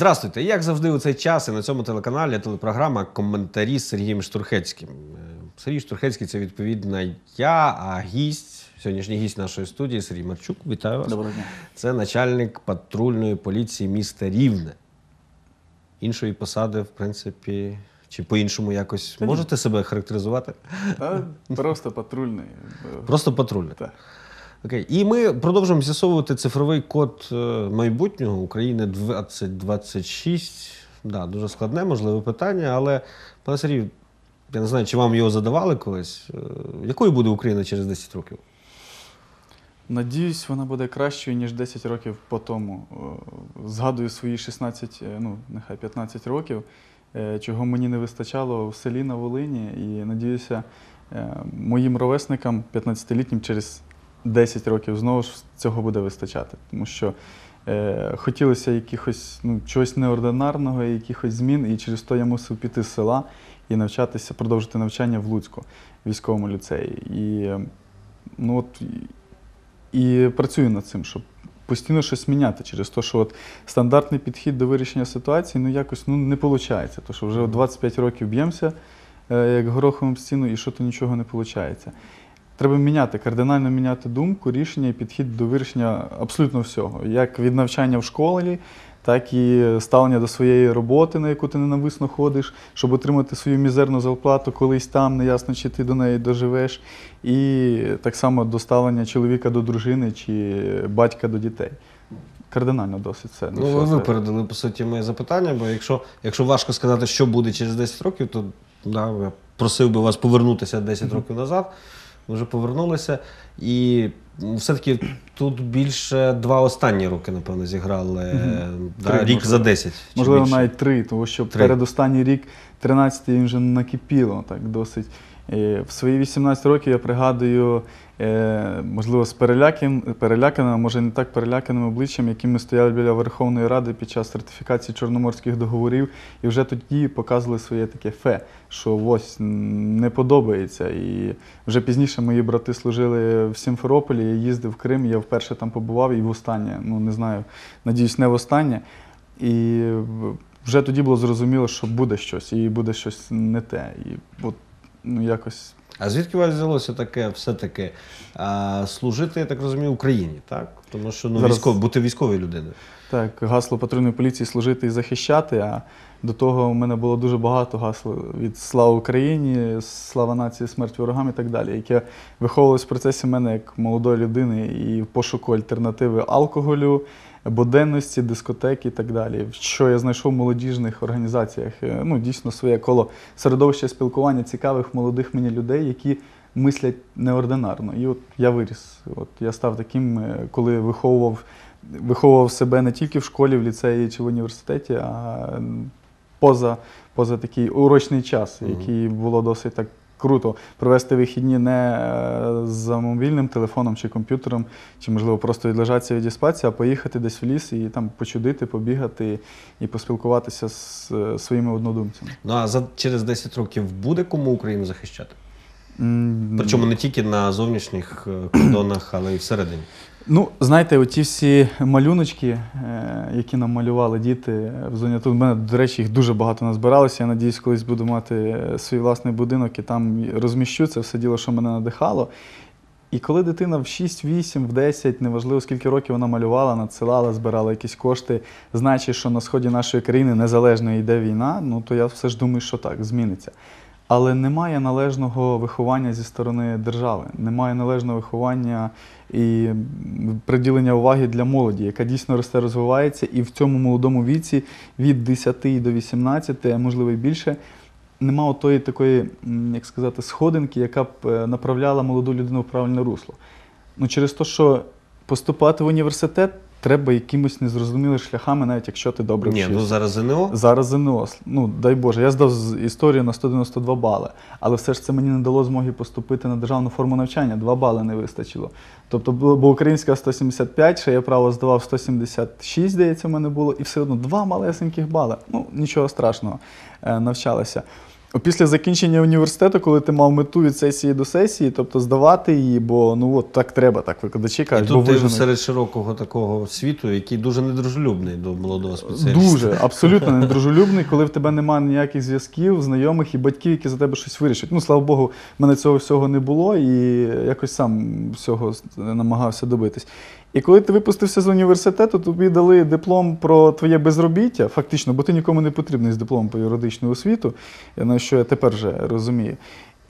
Здравствуйте! Як завжди у цей час і на цьому телеканалі телепрограма Коментарі з Сергієм Штурхецьким. Е, Сергій Штурхецький це відповідно я, а гість, сьогоднішній гість нашої студії Сергій Марчук. Вітаю вас. Доброго дня. Це начальник патрульної поліції міста Рівне. Іншої посади, в принципі, чи по-іншому якось Та ні. можете себе характеризувати? Та просто патрульний. е, Просто патрульний. Так. Окей. І ми продовжуємо з'ясовувати цифровий код е, майбутнього України 2026. Да, дуже складне, можливе питання, але пане Сергію, я не знаю, чи вам його задавали колись. Е, Якою буде Україна через 10 років? Надіюсь, вона буде кращою, ніж 10 років по тому. Е, Згадую свої 16, е, ну нехай 15 років, чого мені не вистачало в селі на Волині. І надіюся, моїм ровесникам, 15-літнім, через 10 років знову ж цього буде вистачати. Тому що е, хотілося якихось ну, чогось неординарного, якихось змін, і через то я мусив піти з села і навчатися, продовжити навчання в Луцьку, військовому ліцеї. І ну от і працюю над цим, щоб постійно щось міняти через те, що от стандартний підхід до вирішення ситуації ну якось ну, не виходить. Тому що вже 25 років б'ємося е, як гороховим стіну, і що то нічого не виходить. Треба міняти, кардинально міняти думку, рішення і підхід до вирішення абсолютно всього. Як від навчання в школі, так і ставлення до своєї роботи, на яку ти ненависно ходиш, щоб отримати свою мізерну зарплату колись там, неясно, чи ти до неї доживеш. І так само до ставлення чоловіка до дружини чи батька до дітей. Кардинально досить це. Ну, ви випередили, по суті, моє запитання, бо якщо, якщо важко сказати, що буде через 10 років, то да, я просив би вас повернутися 10 років назад. Ви вже повернулися. І все-таки тут більше два останні роки, напевно, зіграли. угу. Да, Три, рік можливо. за 10. Можливо, більше. навіть три, тому що Три. передостанній рік, 13-й, він вже накипіло так досить. В свої 18 років я пригадую, е, можливо, з переляким, переляканим, а може не так переляканим обличчям, яким ми стояли біля Верховної Ради під час ратифікації Чорноморських договорів, і вже тоді показували своє таке фе, що ось не подобається. І вже пізніше мої брати служили в Сімферополі, я їздив в Крим, я вперше там побував і востаннє, ну не знаю, надіюсь, не востаннє. І вже тоді було зрозуміло, що буде щось, і буде щось не те. І от, ну, якось. А звідки у вас взялося таке все-таки служити, я так розумію, Україні, так? Тому що ну, Зараз- військов, бути військовою людиною. Так, гасло патрульної поліції служити і захищати. А до того в мене було дуже багато гасл від Слава Україні, слава нації, смерть ворогам і так далі, яке виховувалось в процесі мене як молодої людини і в пошуку альтернативи алкоголю, буденності, дискотеки і так далі. Що я знайшов в молодіжних організаціях. Е, Ну, дійсно, своє коло середовище спілкування цікавих молодих мені людей, які мислять неординарно. І от я виріс. От я став таким, е, коли виховував виховував себе не тільки в школі, в ліцеї чи в університеті, а поза, поза такий урочний час, який було досить так круто провести вихідні не е, за мобільним телефоном чи комп'ютером, чи, можливо, просто відлежатися відіспатися, а поїхати десь в ліс і там почудити, побігати і поспілкуватися з е, своїми однодумцями. Ну а за через 10 років буде кому Україну захищати? Причому не тільки на зовнішніх е, кордонах, але й всередині. Ну, знаєте, оті всі малюночки, е, які нам малювали діти в зоні АТО, в мене, до речі, їх дуже багато назбиралося. Я надіюсь, колись буду мати е, свій власний будинок і там розміщу це все діло, що мене надихало. І коли дитина в 6, 8, в 10, неважливо скільки років вона малювала, надсилала, збирала якісь кошти, знаючи, що на сході нашої країни незалежно йде війна, ну то я все ж думаю, що так, зміниться. Але немає належного виховання зі сторони держави, немає належного виховання і приділення уваги для молоді, яка дійсно росте, розвивається, і в цьому молодому віці від 10 до 18, а можливо і більше, нема тої такої, як сказати, сходинки, яка б е, направляла молоду людину в правильне русло. Ну, через те, що поступати в університет треба якимось незрозумілими шляхами, навіть якщо ти добре Ні, ну зараз ЗНО. Зараз ЗНО, ну дай Боже, я здав з історію на 192 бали, але все ж це мені не дало змоги поступити на державну форму навчання, 2 бали не вистачило. Тобто, бо українська 175, ще я право здавав 176, здається, в мене було, і все одно два малесеньких бали. Ну, нічого страшного, е, навчалася. Після закінчення університету, коли ти мав мету від сесії до сесії, тобто здавати її, бо ну от так треба, так викладачі І кажуть, бо тут ти виженуть. серед широкого такого світу, який дуже недружелюбний до молодого спеціаліста. Дуже, абсолютно недружелюбний, коли в тебе немає ніяких зв'язків, знайомих і батьків, які за тебе щось вирішать. Ну, слава Богу, в мене цього всього не було і якось сам всього намагався добитись. І коли ти випустився з університету, тобі дали диплом про твоє безробіття, фактично, бо ти нікому не потрібний з дипломом по юридичну освіту, на що я тепер вже розумію.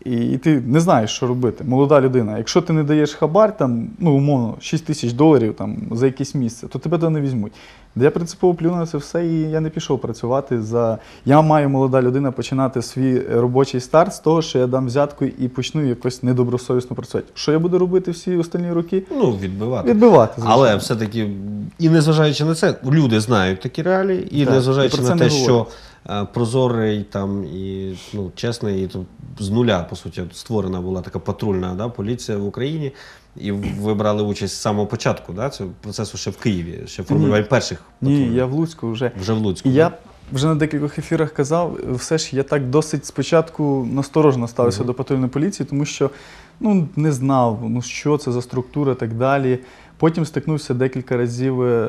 І ти не знаєш, що робити. Молода людина. Якщо ти не даєш хабар, там, ну, умовно, 6 тисяч доларів там, за якесь місце, то тебе туди не візьмуть. Я принципово плюнув на це все, і я не пішов працювати за. Я маю молода людина починати свій робочий старт з того, що я дам взятку і почну якось недобросовісно працювати. Що я буду робити всі останні роки? Ну, відбивати. Відбивати. звичайно. Але все-таки, і незважаючи на це, люди знають такі реалії, і Так, незважаючи і про на це те, не що говорять. Прозорий там і ну, чесний, і то з нуля, по суті, створена була така патрульна да, поліція в Україні. І ви брали участь з самого початку да, цього процесу ще в Києві, ще формулювання перших Ні, я в Луцьку вже. вже в Луцьку. І я вже на декількох ефірах казав, все ж я так досить спочатку насторожно ставився до патрульної поліції, тому що ну, не знав, ну, що це за структура і так далі. Потім стикнувся декілька разів е,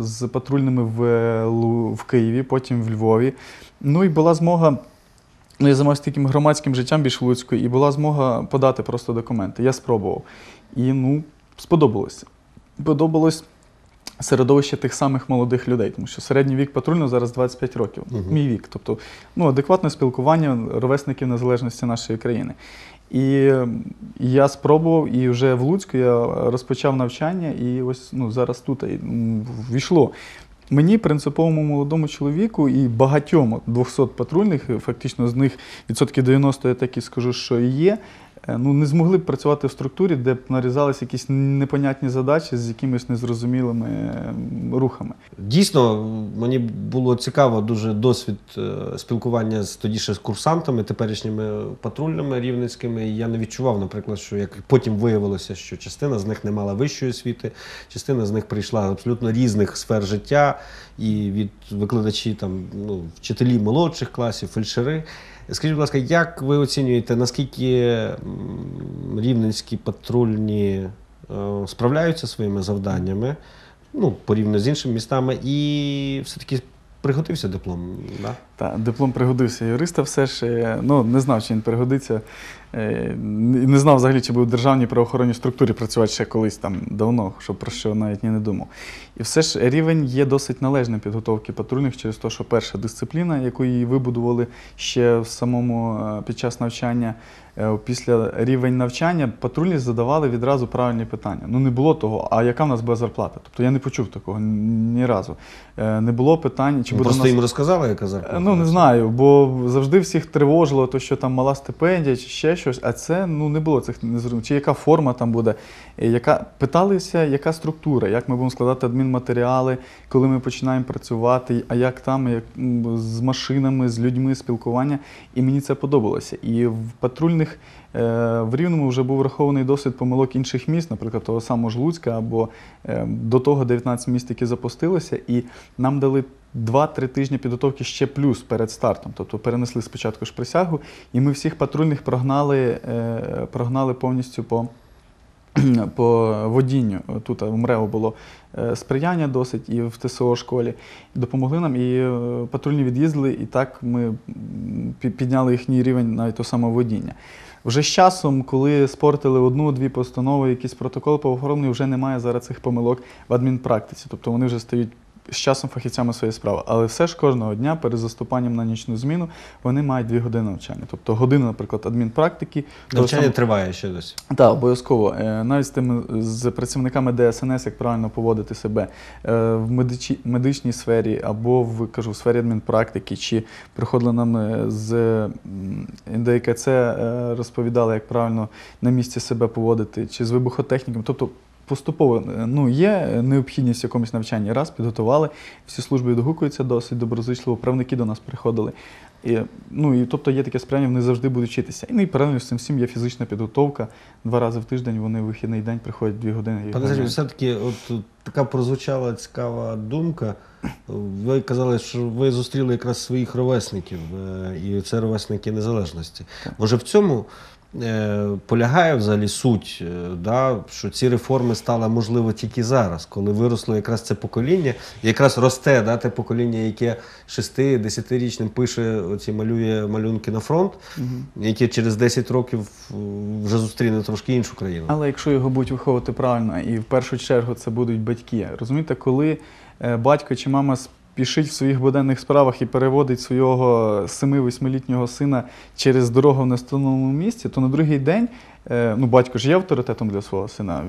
з патрульними в, в Києві, потім в Львові. Ну і була змога. Ну, я займався таким громадським життям більш в Луцьку, і була змога подати просто документи. Я спробував. І ну, сподобалося. Подобалось середовище тих самих молодих людей, тому що середній вік патрульного зараз 25 років. Мгм. Мій вік. Тобто ну, адекватне спілкування ровесників незалежності нашої країни. І я спробував, і вже в Луцьку я розпочав навчання, і ось ну, зараз тут війшло. Мені, принциповому молодому чоловіку і багатьом 200 патрульних, фактично з них відсотків 90, я так і скажу, що є, ну, не змогли б працювати в структурі, де б нарізалися якісь непонятні задачі з якимись незрозумілими е, рухами. Дійсно, мені було цікаво дуже досвід е, спілкування з тоді ще з курсантами, теперішніми патрульними рівненськими. І я не відчував, наприклад, що як потім виявилося, що частина з них не мала вищої освіти, частина з них прийшла абсолютно різних сфер життя, і від викладачі там ну, вчителі молодших класів, фельдшери. Скажіть, будь ласка, як ви оцінюєте, наскільки рівненські патрульні е, справляються своїми завданнями? ну, порівняно з іншими містами, і все-таки приготився диплом. Да? Та, диплом пригодився юриста все ж. е, Ну, не знав, чи він пригодиться. е, Не знав взагалі, чи буде в державній правоохоронній структурі працювати ще колись там давно, що про що навіть ні не думав. І все ж рівень є досить належним підготовки патрульних через те, що перша дисципліна, яку її вибудували ще в самому е, під час навчання. Після рівень навчання патрульні задавали відразу правильні питання. Ну не було того, а яка в нас буде зарплата? Тобто я не почув такого ні разу. Не було питань, чи Ви буде просто нас... їм розказали, яка зарплата? Е, Ну, не знаю, бо завжди всіх тривожило, то, що там мала стипендія чи ще щось, а це ну, не було цих незрозумілих. Чи яка форма там буде, яка... питалися, яка структура, як ми будемо складати адмінматеріали, коли ми починаємо працювати, а як там, як, з машинами, з людьми спілкування. І мені це подобалося. І в патрульних е, в Рівному вже був врахований досвід помилок інших міст, наприклад, того самого ж Луцька, або е, до того 19 міст, які запустилися, і нам дали 2-3 тижні підготовки ще плюс перед стартом. Тобто перенесли спочатку ж присягу, і ми всіх патрульних прогнали, е, прогнали повністю по. По водінню тут в МРЕО було е, сприяння досить і в ТСО школі. Допомогли нам, і е, патрульні від'їздили, і так ми підняли їхній рівень навіть самого водіння. Вже з часом, коли спортили одну-дві постанови, якісь протоколи правоохоронні, вже немає зараз цих помилок в адмінпрактиці. Тобто вони вже стають з часом фахівцями своєї справи. Але все ж кожного дня перед заступанням на нічну зміну вони мають дві години навчання. Тобто година, наприклад, адмінпрактики. Навчання самого- триває ще досі. так, обов'язково. Е, Навіть з тими з працівниками ДСНС, як правильно поводити себе е, в медичі, медичній сфері або в кажу, в сфері адмінпрактики, чи приходили нам е, з е, розповідали, як правильно на місці себе поводити, чи з вибухотехніками. Тобто поступово е, ну, є необхідність в якомусь навчанні. Раз підготували, всі служби відгукуються досить доброзичливо, правники до нас приходили. І, ну, і, тобто є таке сприяння, вони завжди будуть вчитися. І, ну, і паралельно з цим всім є фізична підготовка. Два рази в тиждень вони в вихідний день приходять дві години. Пане Сергію, все-таки от така прозвучала цікава думка. Ви казали, що ви зустріли якраз своїх ровесників, е, і це ровесники незалежності. Може, в цьому полягає взагалі суть, е, да, що ці реформи стали можливо тільки зараз, коли виросло якраз це покоління, якраз росте да, те покоління, яке 6-10-річним пише оці малює малюнки на фронт, яке через 10 років е, вже зустріне трошки іншу країну. Але якщо його будуть виховувати правильно, і в першу чергу це будуть батьки. Розумієте, коли е, батько чи мама спішить в своїх буденних справах і переводить свого 7-8-літнього сина через дорогу в нестановленому місці, то на другий день е, ну, батько ж є авторитетом для свого сина.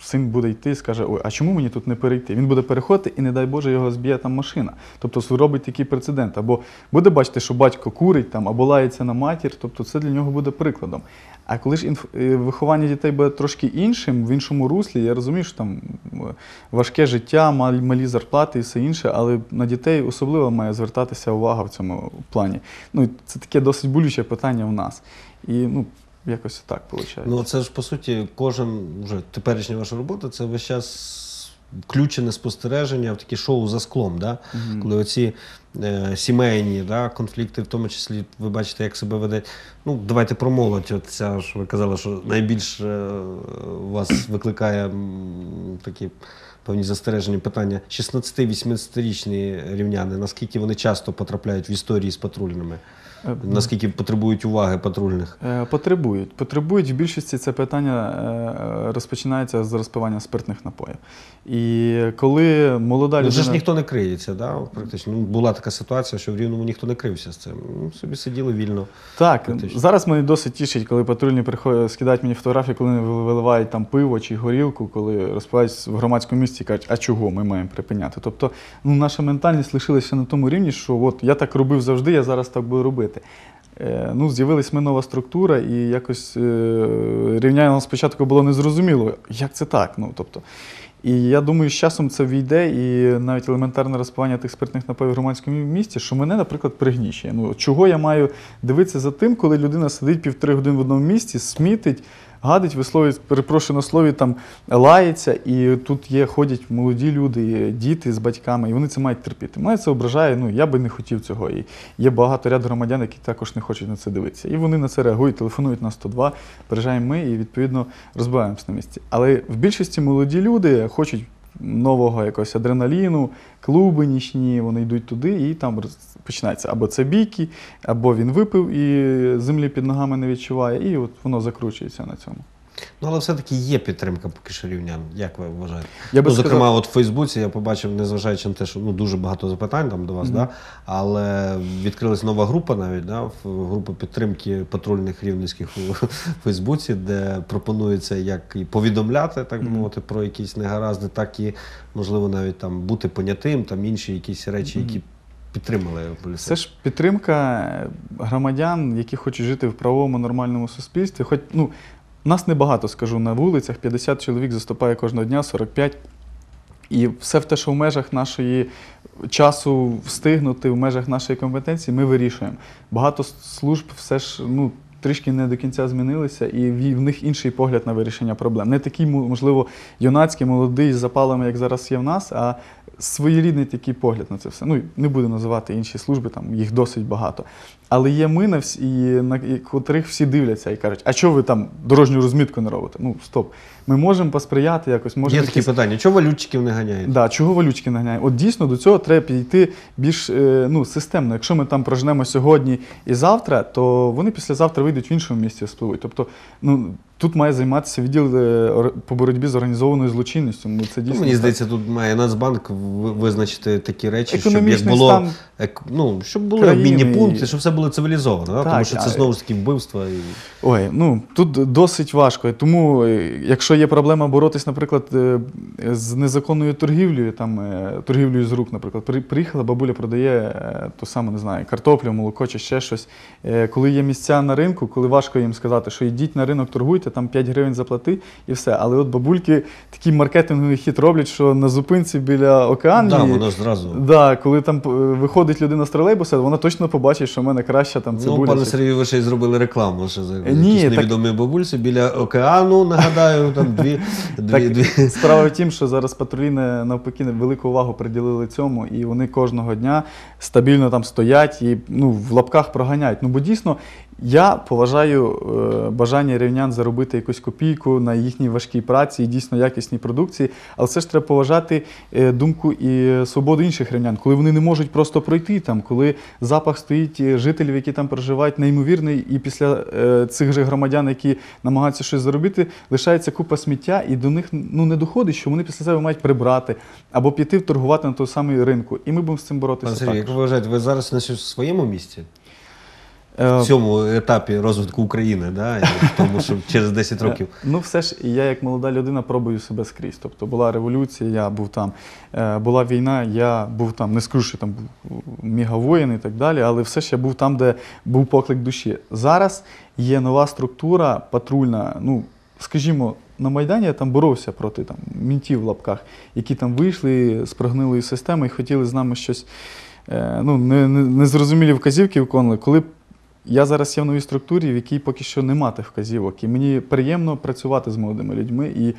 Син буде йти і скаже, ой, а чому мені тут не перейти? Він буде переходити і, не дай Боже, його зб'є там машина. Тобто робить такий прецедент. Або буде бачити, що батько курить там, або лається на матір, тобто це для нього буде прикладом. А коли ж інф... е, виховання дітей буде трошки іншим, в іншому руслі, я розумію, що там е, важке життя, малі зарплати і все інше, але на дітей особливо має звертатися увага в цьому плані. Ну, це таке досить болюче питання в нас. І ну, якось так виходить. Ну, це ж по суті, кожен вже теперішня ваша робота, це весь час включене спостереження в такі шоу за склом, да? Мгм. коли оці е, сімейні да, конфлікти, в тому числі ви бачите, як себе веде. Ну, давайте про молодь. От ця, що ви казали, що найбільше е, вас викликає м, такі певні застережені питання. 16-18-річні рівняни, наскільки вони часто потрапляють в історії з патрульними? Е, Наскільки потребують уваги патрульних? Е, Потребують. Потребують в більшості це питання е, розпочинається з розпивання спиртних напоїв. І коли молода Ну, людина. вже ж ніхто не криється, да? практично. Ну, була така ситуація, що в Рівному ніхто не крився з цим. Ну, собі сиділи вільно. Так, Фактично. зараз мене досить тішить, коли патрульні приходять, скидають мені фотографії, коли вони виливають там пиво чи горілку, коли розпивають в громадському місці і кажуть, а чого ми маємо припиняти? Тобто, ну, наша ментальність лишилася на тому рівні, що от я так робив завжди, я зараз так буду робити. Е, ну, з'явилась ми нова структура, і якось е, рівняння спочатку було незрозуміло, як це так. Ну, тобто, і я думаю, з часом це війде, і навіть елементарне розпивання тих спиртних напоїв в громадському місті, що мене, наприклад, пригнічує. Ну, чого я маю дивитися за тим, коли людина сидить півтори години в одному місці, смітить, гадить, висловлює, перепрошую на слові, там лається, і тут є, ходять молоді люди, діти з батьками, і вони це мають терпіти. Мене це ображає, ну я би не хотів цього. І є багато ряд громадян, які також не хочуть на це дивитися. І вони на це реагують, телефонують на 102, приїжджаємо ми і відповідно розбиваємося на місці. Але в більшості молоді люди хочуть нового якогось адреналіну, клуби нічні, вони йдуть туди і там починається або це бійки, або він випив і землі під ногами не відчуває, і от воно закручується на цьому. Ну, але все-таки є підтримка поки що рівнян. Як ви вважаєте? Я ну, зокрема, сказав- от в Фейсбуці я побачив, незважаючи на те, що ну, дуже багато запитань там до вас, Мгм. да? але відкрилась нова група навіть, да? група підтримки патрульних рівненських у Фейсбуці, де пропонується як і повідомляти, так би мовити, про якісь негаразди, так і, можливо, навіть там бути понятим, там інші якісь речі, які Мгм. Підтримали поліцейських. Це ж підтримка громадян, які хочуть жити в правовому нормальному суспільстві. Хоч ну, нас небагато, скажу, на вулицях, 50 чоловік заступає кожного дня, 45. І все в те, що в межах нашої часу встигнути, в межах нашої компетенції, ми вирішуємо. Багато служб все ж ну, трішки не до кінця змінилися, і в них інший погляд на вирішення проблем. Не такий, можливо, юнацький, молодий, з запалами, як зараз є в нас, а своєрідний такий погляд на це все. Ну, не буду називати інші служби, там їх досить багато. Але є ми, на всі, і на і котрих всі дивляться і кажуть, а чого ви там дорожню розмітку не робите? Ну, стоп. Ми можемо посприяти якось, Є такі якісь- питання. Чого валютчиків не ганяють? Да, чого валючки наганяємо? От дійсно до цього треба підійти більш е, ну, системно. Якщо ми там прожнемо сьогодні і завтра, то вони післязавтра вийдуть в іншому місці спливуть. Тобто, ну тут має займатися відділ е, по боротьбі з організованою злочинністю. Ну, це Ну, дійсно мені так. здається, тут має Нацбанк визначити такі речі, щоб як було стан ну, щоб були обмінні пункти, щоб все було цивілізовано, да? Так, тому що це знову ж таки вбивства. І... Ой, ну тут досить важко. Тому, е, якщо є проблема боротись, наприклад, е, з незаконною торгівлею, там торгівлею з рук, наприклад, приїхала бабуля, продає то саме, не знаю, картоплю, молоко чи ще щось. Коли є місця на ринку, коли важко їм сказати, що йдіть на ринок, торгуйте, бути, там 5 гривень заплати і все. Але от бабульки такий маркетинговий хід роблять, що на зупинці біля океану. Да, воно зразу. Да, коли там е, виходить людина з тролейбуса, вона точно побачить, що в мене краща там Ну, пане Сергію, ви ще й зробили рекламу, що за Ні, якісь так- невідомі бабульці біля океану, нагадаю, там дві, дві, дві. Справа в тім, що зараз патрулі навпаки велику увагу приділили цьому, і вони кожного дня стабільно там стоять і ну, в лапках проганяють. Ну бо дійсно я поважаю е, бажання рівнян заробити якусь копійку на їхній важкій праці і дійсно якісній продукції, але все ж треба поважати е, думку і свободу інших рівнян, коли вони не можуть просто пройти там, коли запах стоїть е, жителів, які там проживають, неймовірний, і після цих же громадян, які намагаються щось заробити, лишається купа сміття, і до них ну не доходить, що вони після себе мають прибрати або піти торгувати на той самий ринку. І ми будемо з цим боротися. Пане Сергію, як ви вважаєте, ви зараз на своєму місці? Е, В цьому етапі розвитку України, да? тому, що через 10 років. Е, Ну, все ж я, як молода людина, пробую себе скрізь. Тобто була революція, я був там, Е, була війна, я був там, не скажу, що там був мегавоїн і так далі, але все ж я був там, де був поклик душі. Зараз є нова структура патрульна. Ну, скажімо, на Майдані я там боровся проти там, мінтів в лапках, які там вийшли з прогнилої системи і хотіли з нами щось ну, не- не- незрозумілі вказівки виконували. Коли я зараз є в новій структурі, в якій поки що нема тих вказівок. І мені приємно працювати з молодими людьми. І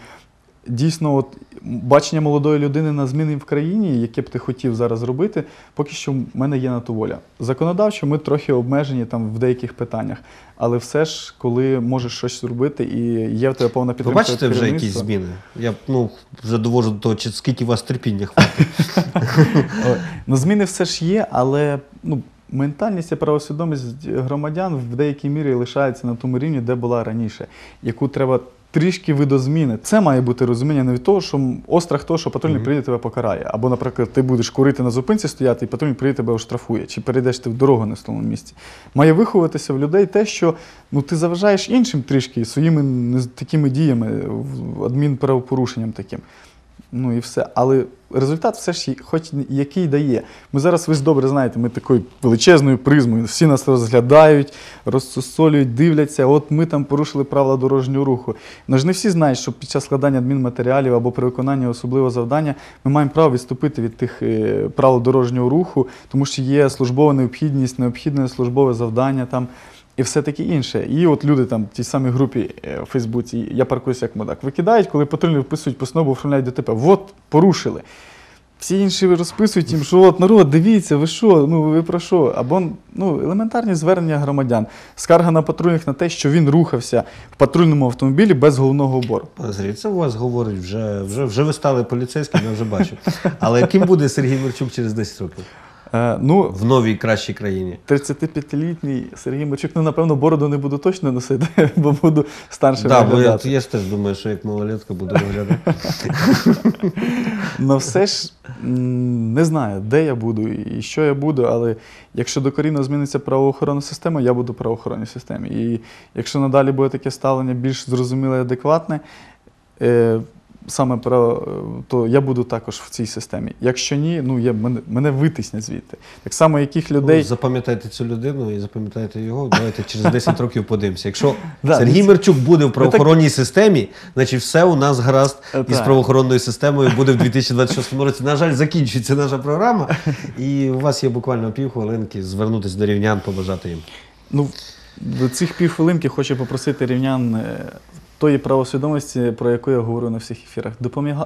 дійсно, от, бачення молодої людини на зміни в країні, яке б ти хотів зараз зробити, поки що в мене є на то воля. Законодавчо ми трохи обмежені там в деяких питаннях. Але все ж, коли можеш щось зробити і є в тебе повна Ви підтримка. бачите від вже якісь зміни? Я ну, вже довожу до того, чи скільки у вас терпіння хватить. Ну, зміни все ж є, але ну, ментальність і правосвідомість громадян в деякій мірі лишається на тому рівні, де була раніше, яку треба трішки видозміни. Це має бути розуміння не від того, що острах того, що патрульний Мгм. прийде тебе покарає. Або, наприклад, ти будеш курити на зупинці стояти, і патрульний прийде тебе оштрафує, чи перейдеш ти в дорогу не в тому місці. Має виховуватися в людей те, що ну, ти заважаєш іншим трішки своїми такими діями, адмінправопорушенням таким. Ну і все. Але результат все ж хоч який дає. Ми зараз, ви ж добре знаєте, ми такою величезною призмою, всі нас розглядають, розсусолюють, дивляться, от ми там порушили правила дорожнього руху. Ну ж не всі знають, що під час складання адмінматеріалів або при виконанні особливого завдання ми маємо право відступити від тих е, правил дорожнього руху, тому що є службова необхідність, необхідне службове завдання там. І все таке інше. І от люди там в тій самій групі е, в Фейсбуці, я паркуюся як мудак, викидають, коли патрульні вписують постанову, оформляють ДТП. От, порушили. Всі інші розписують їм, що от народ, дивіться, ви що, ну ви про що? Або ну, елементарні звернення громадян, скарга на патрульних на те, що він рухався в патрульному автомобілі без головного убору. Сергій, це у вас говорить вже, вже, вже ви стали поліцейським, я вже бачу. Але ким буде Сергій Мерчук через 10 років? Е, ну, В новій кращій країні. 35-літній Сергій Мерчук, ну, напевно, бороду не буду точно носити, бо буду старшим Так, бо я, я ж теж думаю, що як малолетка буду виглядати. Ну, все ж не знаю, де я буду і що я буду, але якщо докорінно зміниться правоохоронна система, я буду в правоохоронній системі. І якщо надалі буде таке ставлення більш зрозуміле і адекватне, е, саме про, то я буду також в цій системі. Якщо ні, ну я, мене, мене витиснять звідти. Так само, яких людей. Ну, запам'ятайте цю людину і запам'ятайте його. Давайте через 10 років подивимося. Якщо Да, Сергій ну, Мерчук буде в правоохоронній системі, значить все у нас гаразд Е, із так. правоохоронною системою буде в 2026 році. На жаль, закінчується наша програма, і у вас є буквально півхвилинки звернутися до рівнян, побажати їм. Ну, до цих півхвилинки хочу попросити рівнян е, тої правосвідомості, про яку я говорю на всіх ефірах.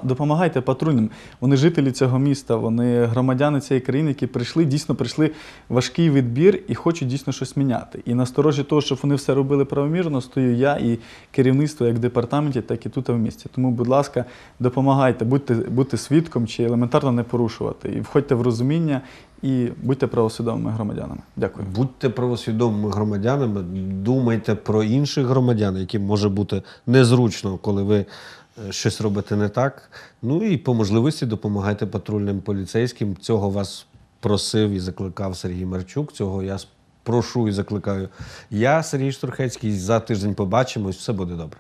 Допомагайте патрульним. Вони жителі цього міста, вони громадяни цієї країни, які прийшли, дійсно прийшли важкий відбір і хочуть дійсно щось міняти. І на сторожі того, щоб вони все робили правомірно, стою я і керівництво як в департаменті, так і тут в місті. Тому, будь ласка, допомагайте, будьте, будьте свідком чи елементарно не порушувати. І входьте в розуміння і будьте правосвідомими громадянами. Дякую. Будьте правосвідомими громадянами, думайте про інших громадян, яким може бути незручно, коли ви е, щось робите не так. Ну і по можливості допомагайте патрульним поліцейським. Цього вас просив і закликав Сергій Марчук. Цього я прошу і закликаю. Я, Сергій Штурхецький, за тиждень побачимось. Все буде добре.